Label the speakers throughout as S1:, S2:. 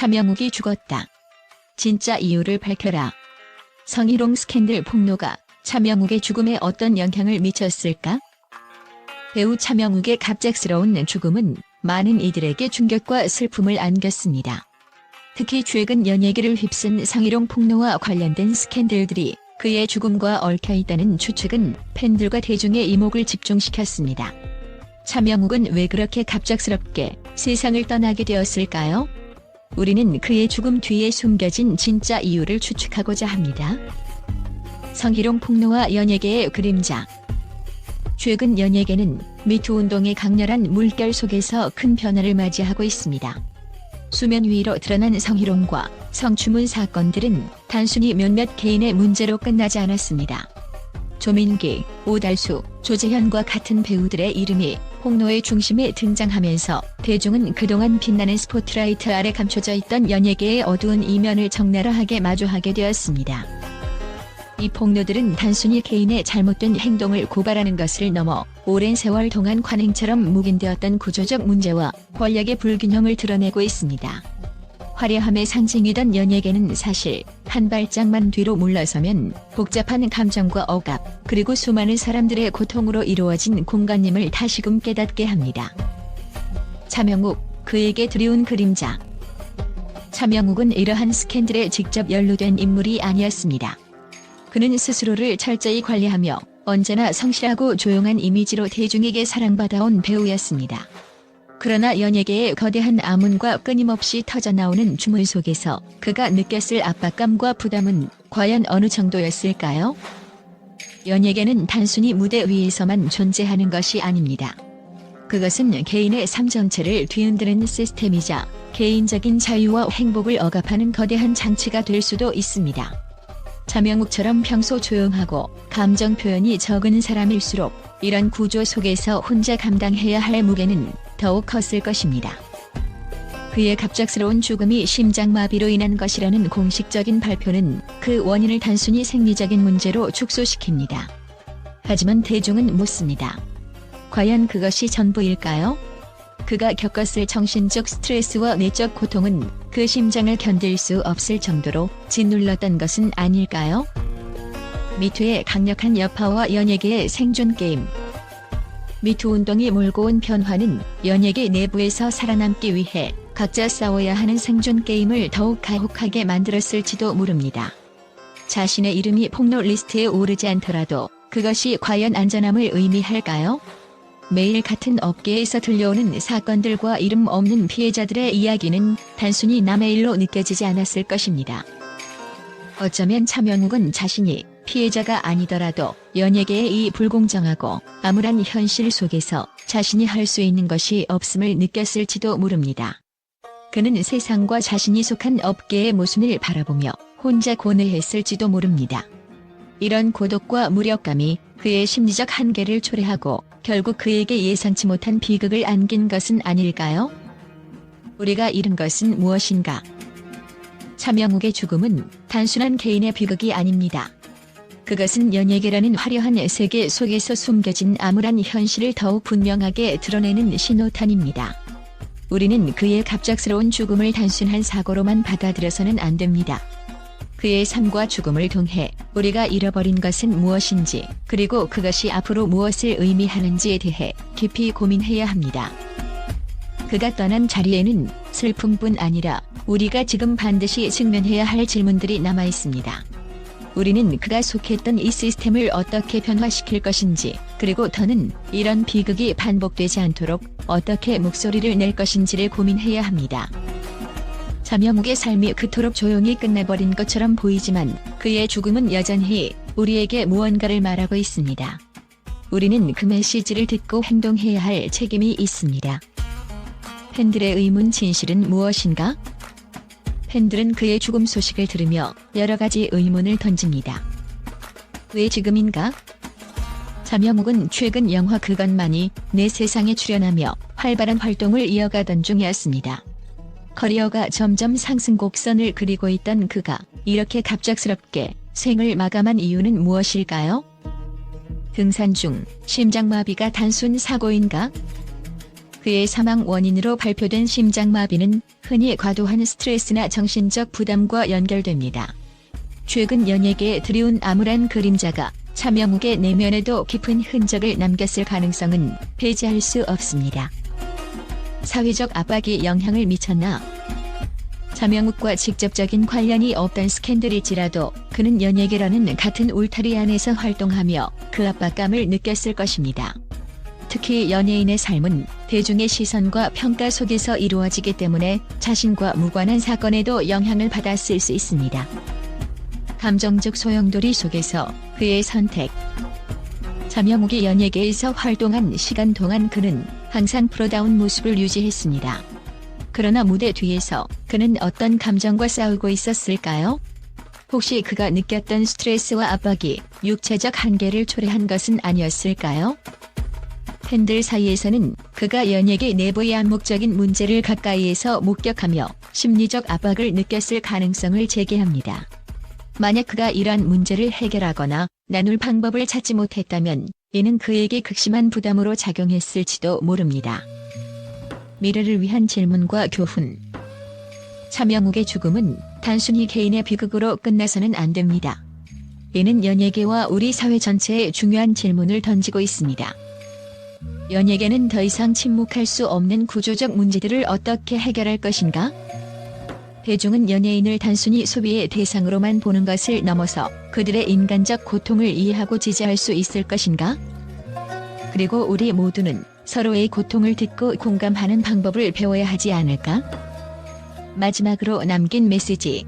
S1: 차명욱이 죽었다. 진짜 이유를 밝혀라. 성희롱 스캔들 폭로가 차명욱의 죽음에 어떤 영향을 미쳤을까? 배우 차명욱의 갑작스러운 죽음은 많은 이들에게 충격과 슬픔을 안겼습니다. 특히 최근 연예계를 휩쓴 성희롱 폭로와 관련된 스캔들들이 그의 죽음과 얽혀 있다는 추측은 팬들과 대중의 이목을 집중시켰습니다. 차명욱은 왜 그렇게 갑작스럽게 세상을 떠나게 되었을까요? 우리는 그의 죽음 뒤에 숨겨진 진짜 이유를 추측하고자 합니다. 성희롱 폭로와 연예계의 그림자 최근 연예계는 미투 운동의 강렬한 물결 속에서 큰 변화를 맞이하고 있습니다. 수면 위로 드러난 성희롱과 성추문 사건들은 단순히 몇몇 개인의 문제로 끝나지 않았습니다. 조민기, 오달수, 조재현과 같은 배우들의 이름이 폭로의 중심에 등장하면서 대중은 그동안 빛나는 스포트라이트 아래 감춰져 있던 연예계의 어두운 이면을 적나라하게 마주하게 되었습니다. 이 폭로들은 단순히 개인의 잘못된 행동을 고발하는 것을 넘어 오랜 세월 동안 관행처럼 묵인되었던 구조적 문제와 권력의 불균형을 드러내고 있습니다. 화려함의 상징이던 연예계는 사실 한 발짝만 뒤로 물러서면 복잡한 감정과 억압 그리고 수많은 사람들의 고통으로 이루어진 공간임을 다시금 깨닫게 합니다. 차명욱 그에게 드리운 그림자 차명욱은 이러한 스캔들에 직접 연루된 인물이 아니었습니다. 그는 스스로를 철저히 관리하며 언제나 성실하고 조용한 이미지로 대중에게 사랑받아온 배우였습니다. 그러나 연예계의 거대한 암문과 끊임없이 터져나오는 주문 속에서 그가 느꼈을 압박감과 부담은 과연 어느 정도였을까요? 연예계는 단순히 무대 위에서만 존재하는 것이 아닙니다. 그것은 개인의 삶 전체를 뒤흔드는 시스템이자 개인적인 자유와 행복을 억압하는 거대한 장치가 될 수도 있습니다. 차명욱처럼 평소 조용하고 감정 표현이 적은 사람일수록 이런 구조 속에서 혼자 감당해야 할 무게는 더욱 컸을 것입니다. 그의 갑작스러운 죽음이 심장마비로 인한 것이라는 공식적인 발표는 그 원인을 단순히 생리적인 문제로 축소시킵니다. 하지만 대중은 묻습니다. 과연 그것이 전부일까요? 그가 겪었을 정신적 스트레스와 내적 고통은 그 심장을 견딜 수 없을 정도로 짓눌렀던 것은 아닐까요? 미투의 강력한 여파와 연예계의 생존 게임. 미투 운동이 몰고 온 변화는 연예계 내부에서 살아남기 위해 각자 싸워야 하는 생존 게임을 더욱 가혹하게 만들었을지도 모릅니다. 자신의 이름이 폭로 리스트에 오르지 않더라도 그것이 과연 안전함을 의미할까요? 매일 같은 업계에서 들려오는 사건들과 이름 없는 피해자들의 이야기는 단순히 남의 일로 느껴지지 않았을 것입니다. 어쩌면 차명욱은 자신이 피해자가 아니더라도 연예계의 이 불공정하고 암울한 현실 속에서 자신이 할 수 있는 것이 없음을 느꼈을지도 모릅니다. 그는 세상과 자신이 속한 업계의 모순을 바라보며 혼자 고뇌했을지도 모릅니다. 이런 고독과 무력감이 그의 심리적 한계를 초래하고 결국 그에게 예상치 못한 비극을 안긴 것은 아닐까요? 우리가 잃은 것은 무엇인가? 차명욱의 죽음은 단순한 개인의 비극이 아닙니다. 그것은 연예계라는 화려한 세계 속에서 숨겨진 암울한 현실을 더욱 분명하게 드러내는 신호탄입니다. 우리는 그의 갑작스러운 죽음을 단순한 사고로만 받아들여서는 안 됩니다. 그의 삶과 죽음을 통해 우리가 잃어버린 것은 무엇인지 그리고 그것이 앞으로 무엇을 의미하는지에 대해 깊이 고민해야 합니다. 그가 떠난 자리에는 슬픔뿐 아니라 우리가 지금 반드시 직면해야 할 질문들이 남아 있습니다. 우리는 그가 속했던 이 시스템을 어떻게 변화시킬 것인지, 그리고 더는 이런 비극이 반복되지 않도록 어떻게 목소리를 낼 것인지를 고민해야 합니다. 자명욱의 삶이 그토록 조용히 끝내버린 것처럼 보이지만 그의 죽음은 여전히 우리에게 무언가를 말하고 있습니다. 우리는 그 메시지를 듣고 행동해야 할 책임이 있습니다. 팬들의 의문 진실은 무엇인가? 팬들은 그의 죽음 소식을 들으며 여러 가지 의문을 던집니다. 왜 지금인가? 자명욱은 최근 영화 그것만이 내 세상에 출연하며 활발한 활동을 이어가던 중이었습니다. 커리어가 점점 상승 곡선을 그리고 있던 그가 이렇게 갑작스럽게 생을 마감한 이유는 무엇일까요? 등산 중 심장마비가 단순 사고인가? 그의 사망 원인으로 발표된 심장마비는 흔히 과도한 스트레스나 정신적 부담과 연결됩니다. 최근 연예계에 들이운 암울한 그림자가 차명욱의 내면에도 깊은 흔적을 남겼을 가능성은 배제할 수 없습니다. 사회적 압박이 영향을 미쳤나? 차명욱과 직접적인 관련이 없던 스캔들일지라도 그는 연예계라는 같은 울타리 안에서 활동하며 그 압박감을 느꼈을 것입니다. 특히 연예인의 삶은 대중의 시선과 평가 속에서 이루어지기 때문에 자신과 무관한 사건에도 영향을 받았을 수 있습니다. 감정적 소용돌이 속에서 그의 선택. 차명욱이 연예계에서 활동한 시간 동안 그는 항상 프로다운 모습을 유지했습니다. 그러나 무대 뒤에서 그는 어떤 감정과 싸우고 있었을까요? 혹시 그가 느꼈던 스트레스와 압박이 육체적 한계를 초래한 것은 아니었을까요? 팬들 사이에서는 그가 연예계 내부의 암묵적인 문제를 가까이에서 목격하며 심리적 압박을 느꼈을 가능성을 제기합니다. 만약 그가 이러한 문제를 해결하거나 나눌 방법을 찾지 못했다면 이는 그에게 극심한 부담으로 작용했을지도 모릅니다. 미래를 위한 질문과 교훈. 차명욱의 죽음은 단순히 개인의 비극으로 끝나서는 안 됩니다. 이는 연예계와 우리 사회 전체에 중요한 질문을 던지고 있습니다. 연예계는 더 이상 침묵할 수 없는 구조적 문제들을 어떻게 해결할 것인가? 대중은 연예인을 단순히 소비의 대상으로만 보는 것을 넘어서 그들의 인간적 고통을 이해하고 지지할 수 있을 것인가? 그리고 우리 모두는 서로의 고통을 듣고 공감하는 방법을 배워야 하지 않을까? 마지막으로 남긴 메시지.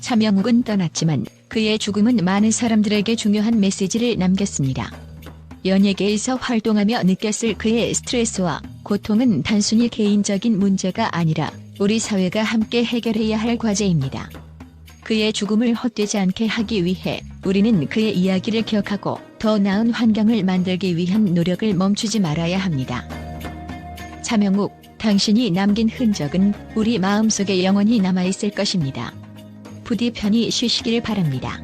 S1: 차명욱은 떠났지만 그의 죽음은 많은 사람들에게 중요한 메시지를 남겼습니다. 연예계에서 활동하며 느꼈을 그의 스트레스와 고통은 단순히 개인적인 문제가 아니라 우리 사회가 함께 해결해야 할 과제입니다. 그의 죽음을 헛되지 않게 하기 위해 우리는 그의 이야기를 기억하고 더 나은 환경을 만들기 위한 노력을 멈추지 말아야 합니다. 차명욱, 당신이 남긴 흔적은 우리 마음속에 영원히 남아있을 것입니다. 부디 편히 쉬시길 바랍니다.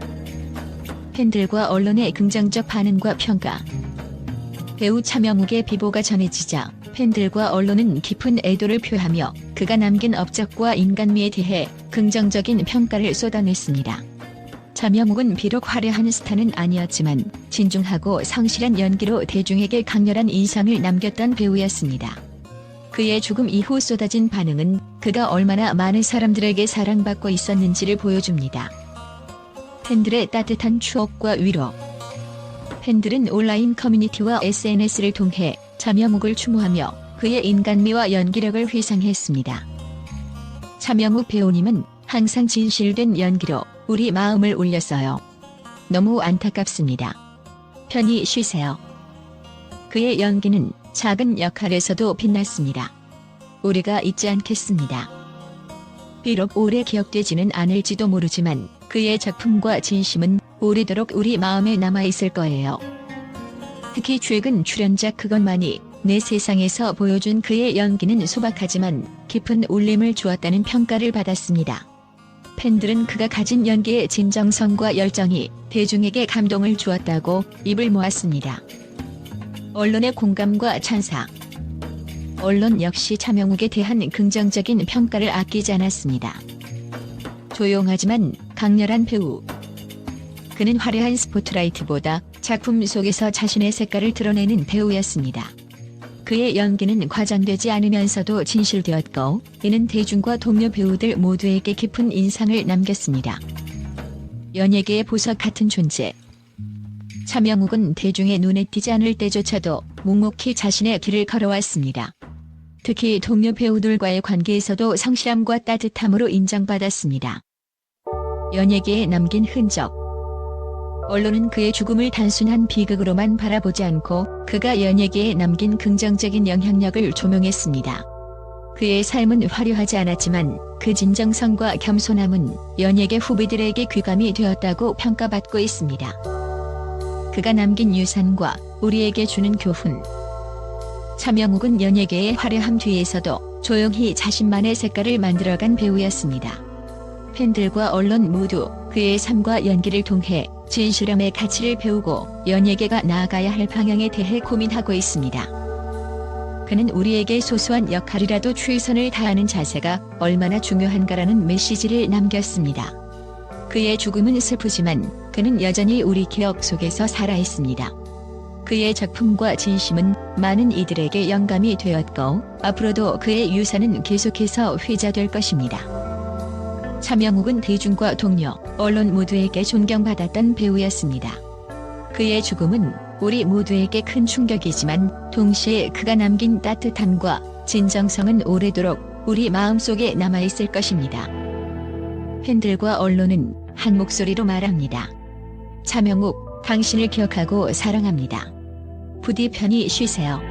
S1: 팬들과 언론의 긍정적 반응과 평가 배우 차명욱의 비보가 전해지자 팬들과 언론은 깊은 애도를 표하며 그가 남긴 업적과 인간미에 대해 긍정적인 평가를 쏟아냈습니다. 차명욱은 비록 화려한 스타는 아니었지만 진중하고 성실한 연기로 대중에게 강렬한 인상을 남겼던 배우였습니다. 그의 죽음 이후 쏟아진 반응은 그가 얼마나 많은 사람들에게 사랑받고 있었는지를 보여줍니다. 팬들의 따뜻한 추억과 위로 팬들은 온라인 커뮤니티와 SNS를 통해 차명욱을 추모하며 그의 인간미와 연기력을 회상했습니다. 차명욱 배우님은 항상 진실된 연기로 우리 마음을 울렸어요. 너무 안타깝습니다. 편히 쉬세요. 그의 연기는 작은 역할에서도 빛났습니다. 우리가 잊지 않겠습니다. 비록 오래 기억되지는 않을지도 모르지만 그의 작품과 진심은 오래도록 우리 마음에 남아있을 거예요. 특히 최근 출연작 그것만이 내 세상에서 보여준 그의 연기는 소박하지만 깊은 울림을 주었다는 평가를 받았습니다. 팬들은 그가 가진 연기의 진정성과 열정이 대중에게 감동을 주었다고 입을 모았습니다. 언론의 공감과 찬사 언론 역시 차명욱에 대한 긍정적인 평가를 아끼지 않았습니다. 조용하지만 강렬한 배우. 그는 화려한 스포트라이트보다 작품 속에서 자신의 색깔을 드러내는 배우였습니다. 그의 연기는 과장되지 않으면서도 진실되었고 이는 대중과 동료 배우들 모두에게 깊은 인상을 남겼습니다. 연예계의 보석 같은 존재. 차명욱은 대중의 눈에 띄지 않을 때조차도 묵묵히 자신의 길을 걸어왔습니다. 특히 동료 배우들과의 관계에서도 성실함과 따뜻함으로 인정받았습니다. 연예계에 남긴 흔적. 언론은 그의 죽음을 단순한 비극으로만 바라보지 않고 그가 연예계에 남긴 긍정적인 영향력을 조명했습니다. 그의 삶은 화려하지 않았지만 그 진정성과 겸손함은 연예계 후배들에게 귀감이 되었다고 평가받고 있습니다. 그가 남긴 유산과 우리에게 주는 교훈. 차명욱은 연예계의 화려함 뒤에서도 조용히 자신만의 색깔을 만들어간 배우였습니다. 팬들과 언론 모두 그의 삶과 연기를 통해 진실함의 가치를 배우고 연예계가 나아가야 할 방향에 대해 고민하고 있습니다. 그는 우리에게 소소한 역할이라도 최선을 다하는 자세가 얼마나 중요한가라는 메시지를 남겼습니다. 그의 죽음은 슬프지만 그는 여전히 우리 기억 속에서 살아있습니다. 그의 작품과 진심은 많은 이들에게 영감이 되었고 앞으로도 그의 유산은 계속해서 회자될 것입니다. 차명욱은 대중과 동료, 언론 모두에게 존경받았던 배우였습니다. 그의 죽음은 우리 모두에게 큰 충격이지만 동시에 그가 남긴 따뜻함과 진정성은 오래도록 우리 마음속에 남아있을 것입니다. 팬들과 언론은 한 목소리로 말합니다. 차명욱, 당신을 기억하고 사랑합니다. 부디 편히 쉬세요.